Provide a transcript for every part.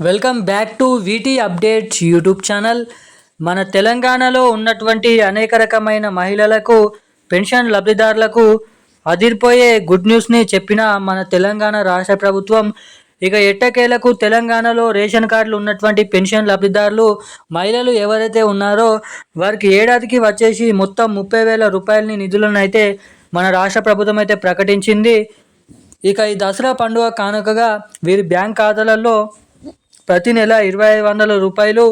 Welcome back to VT updates YouTube channel. మన తెలంగాణలో ఉన్నటువంటి అనేక రకమైన మహిళలకు పెన్షన్ లబ్ధిదారులకు అదిరిపోయే గుడ్ న్యూస్ని చెప్పిన మన తెలంగాణ రాష్ట్ర ప్రభుత్వం ఇక ఎట్టకేలకు తెలంగాణలో రేషన్ కార్డులు ఉన్నటువంటి పెన్షన్ లబ్ధిదారులు మహిళలు ఎవరైతే ఉన్నారో వారికి ఏడాదికి వచ్చేసి మొత్తం ముప్పై వేల రూపాయలని నిధులను అయితే మన రాష్ట్ర ప్రభుత్వం అయితే ప్రకటించింది. ఇక ఈ దసరా పండుగ కానుకగా వీరి బ్యాంక్ ఖాతాలలో ప్రతి నెల ఇరవై ఐదు వందల రూపాయలు.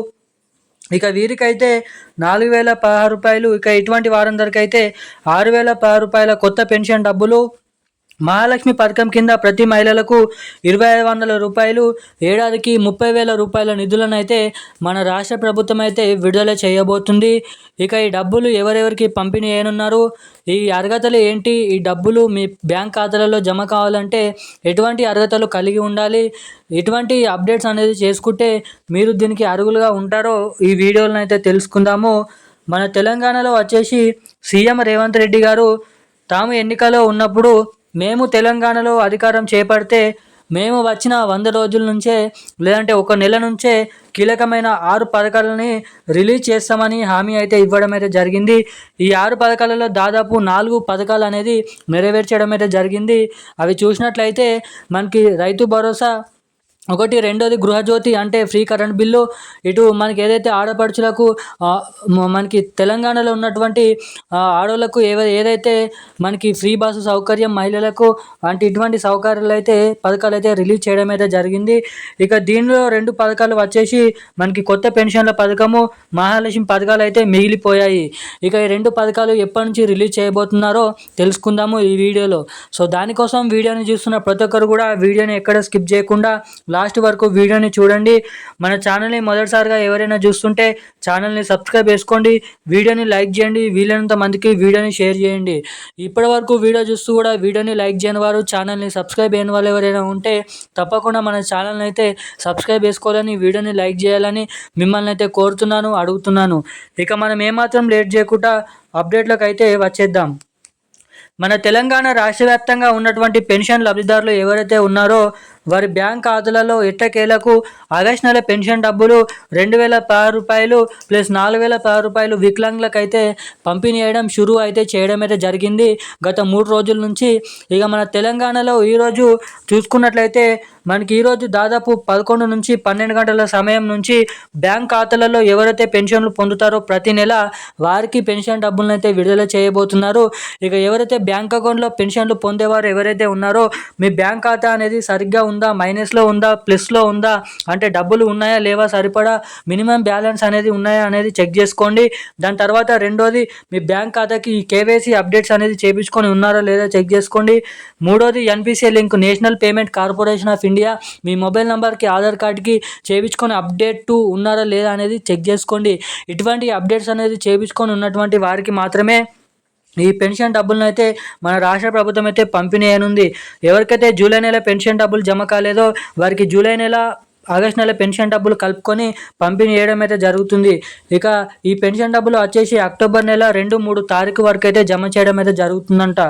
ఇక వీరికైతే నాలుగు వేల పదహారు రూపాయలు. ఇక ఇటువంటి వారందరికైతే ఆరు వేల పదహారు రూపాయల కొత్త పెన్షన్ డబ్బులు. మహాలక్ష్మి పథకం కింద ప్రతి మహిళలకు ఇరవై ఐదు వందల రూపాయలు ఏడాదికి ముప్పై వేల రూపాయల నిధులను అయితే మన రాష్ట్ర ప్రభుత్వం అయితే విడుదల చేయబోతుంది. ఇక ఈ డబ్బులు ఎవరెవరికి పంపిణీ చేయనున్నారు? ఈ అర్హతలు ఏంటి? ఈ డబ్బులు మీ బ్యాంక్ ఖాతాలలో జమ కావాలంటే ఎటువంటి అర్హతలు కలిగి ఉండాలి? ఎటువంటి అప్డేట్స్ అనేది చేసుకుంటే మీరు దీనికి అర్హులుగా ఉంటారో ఈ వీడియోలను అయితే తెలుసుకుందాము. మన తెలంగాణలో వచ్చేసి సీఎం రేవంత్ రెడ్డి గారు తాము ఎన్నికలో ఉన్నప్పుడు మేము తెలంగాణలో అధికారం చేపడితే మేము వచ్చిన వంద రోజుల నుంచే లేదంటే ఒక నెల నుంచే కీలకమైన ఆరు పథకాలని రిలీజ్ చేస్తామని హామీ అయితే ఇవ్వడం అయితే జరిగింది. ఈ ఆరు పథకాలలో దాదాపు నాలుగు పథకాలు అనేది నెరవేర్చడం అయితే జరిగింది. అవి చూసినట్లయితే మనకి రైతు భరోసా ఒకటి రెండోది గృహజ్యోతి అంటే ఫ్రీ కరెంట్ బిల్లు. ఇటు మనకి ఏదైతే ఆడపడుచులకు మనకి తెలంగాణలో ఉన్నటువంటి ఆడవాళ్ళకు ఏదైతే మనకి ఫ్రీ బస్సు సౌకర్యం మహిళలకు అంటే ఇటువంటి సౌకర్యాలు అయితే పథకాలు అయితే రిలీజ్ చేయడం అయితే జరిగింది. ఇక దీనిలో రెండు పథకాలు వచ్చేసి మనకి కొత్త పెన్షన్ల పథకము మహాలక్ష్మి పథకాలు అయితే మిగిలిపోయాయి. ఇక ఈ రెండు పథకాలు ఎప్పటి నుంచి రిలీజ్ చేయబోతున్నారో తెలుసుకుందాము ఈ వీడియోలో. సో దానికోసం వీడియోని చూస్తున్న ప్రతి ఒక్కరు కూడా వీడియోని ఎక్కడ స్కిప్ చేయకుండా లాస్ట్ వరకు వీడియోని చూడండి. మన ఛానల్ని మొదటిసారిగా ఎవరైనా చూస్తుంటే ఛానల్ని సబ్స్క్రైబ్ చేసుకోండి. వీడియోని లైక్ చేయండి. వీలైనంత మందికి వీడియోని షేర్ చేయండి. ఇప్పటి వరకు వీడియో చూస్తూ కూడా వీడియోని లైక్ చేయని వారు ఛానల్ని సబ్స్క్రైబ్ అయిన వాళ్ళు ఎవరైనా ఉంటే తప్పకుండా మన ఛానల్ని అయితే సబ్స్క్రైబ్ చేసుకోవాలని వీడియోని లైక్ చేయాలని మిమ్మల్ని అయితే కోరుతున్నాను అడుగుతున్నాను. ఇక మనం ఏమాత్రం లేట్ చేయకుండా అప్డేట్లకు అయితే వచ్చేద్దాం. మన తెలంగాణ రాష్ట్ర వ్యాప్తంగా ఉన్నటువంటి పెన్షన్ లబ్ధిదారులు ఎవరైతే ఉన్నారో వారి బ్యాంక్ ఖాతాలలో ఎట్టకేలకు ఆగస్ట్ నెల పెన్షన్ డబ్బులు రెండు వేల పది రూపాయలు ప్లస్ నాలుగు వేల పది రూపాయలు వికలాంగులకు అయితే పంపిణీ చేయడం షురూ అయితే చేయడం అయితే జరిగింది. గత మూడు రోజుల నుంచి ఇక మన తెలంగాణలో ఈరోజు చూసుకున్నట్లయితే మనకి ఈరోజు దాదాపు పదకొండు నుంచి పన్నెండు గంటల సమయం నుంచి బ్యాంక్ ఖాతాలలో ఎవరైతే పెన్షన్లు పొందుతారో ప్రతి నెల వారికి పెన్షన్ డబ్బులను అయితే విడుదల చేయబోతున్నారు. ఇక ఎవరైతే బ్యాంక్ అకౌంట్లో పెన్షన్లు పొందేవారు ఎవరైతే ఉన్నారో మీ బ్యాంక్ ఖాతా అనేది సరిగ్గా ఉందా మైనస్లో ఉందా ప్లస్లో ఉందా? అంటే డబ్బులు ఉన్నాయా లేవా సరిపడా మినిమం బ్యాలెన్స్ అనేది ఉన్నాయా అనేది చెక్ చేసుకోండి. దాని తర్వాత రెండోది మీ బ్యాంక్ ఖాతాకి ఈ కేవైసీ అప్డేట్స్ అనేది చేపించుకొని ఉన్నారా లేదా చెక్ చేసుకోండి. మూడోది NPCI link national payment corporation of India India. Me mobile నెంబర్కి ఆధార్ కార్డ్కి చేయించుకొని అప్డేట్ టు ఉన్నారా లేదా అనేది చెక్ చేసుకోండి. ఇటువంటి అప్డేట్స్ అనేది చేయించుకొని ఉన్నటువంటి వారికి మాత్రమే ఈ పెన్షన్ డబ్బులను అయితే మన రాష్ట్ర ప్రభుత్వం అయితే పంపిణీ అయినుంది ఎవరికైతే జూలై నెల పెన్షన్ డబ్బులు జమ కాలేదో వారికి జూలై నెల ఆగస్ట్ నెల పెన్షన్ డబ్బులు కలుపుకొని పంపిణీ చేయడం అయితే జరుగుతుంది. ఇక ఈ పెన్షన్ డబ్బులు వచ్చేసి అక్టోబర్ నెల రెండు మూడు తారీఖు వరకు అయితే జమ చేయడం అయితే జరుగుతుందంట.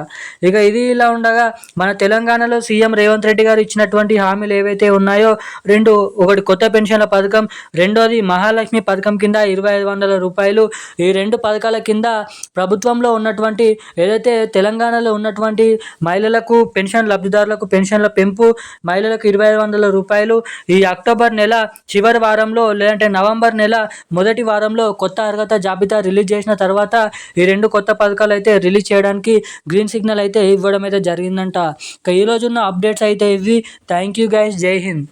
ఇక ఇది ఇలా ఉండగా మన తెలంగాణలో సీఎం రేవంత్ రెడ్డి గారు ఇచ్చినటువంటి హామీలు ఏవైతే ఉన్నాయో రెండు ఒకటి కొత్త పెన్షన్ల పథకం రెండోది మహాలక్ష్మి పథకం కింద ఇరవై ఐదు వందల రూపాయలు. ఈ రెండు పథకాల కింద ప్రభుత్వంలో ఉన్నటువంటి ఏదైతే తెలంగాణలో ఉన్నటువంటి మహిళలకు పెన్షన్ లబ్ధిదారులకు పెన్షన్ల పెంపు మహిళలకు ఇరవై ఐదు వందల రూపాయలు ఈ అక్టోబర్ నెల చివరి వారంలో లేదంటే నవంబర్ నెల మొదటి వారంలో కొత్త అర్హత జాబితా రిలీజ్ చేసిన తర్వాత ఈ రెండు కొత్త పథకాలు అయితే రిలీజ్ చేయడానికి గ్రీన్ సిగ్నల్ అయితే ఇవ్వడం అయితే జరిగిందంట. ఇక ఈ ఉన్న అప్డేట్స్ అయితే ఇవి. Thank you guys. Jai Hind.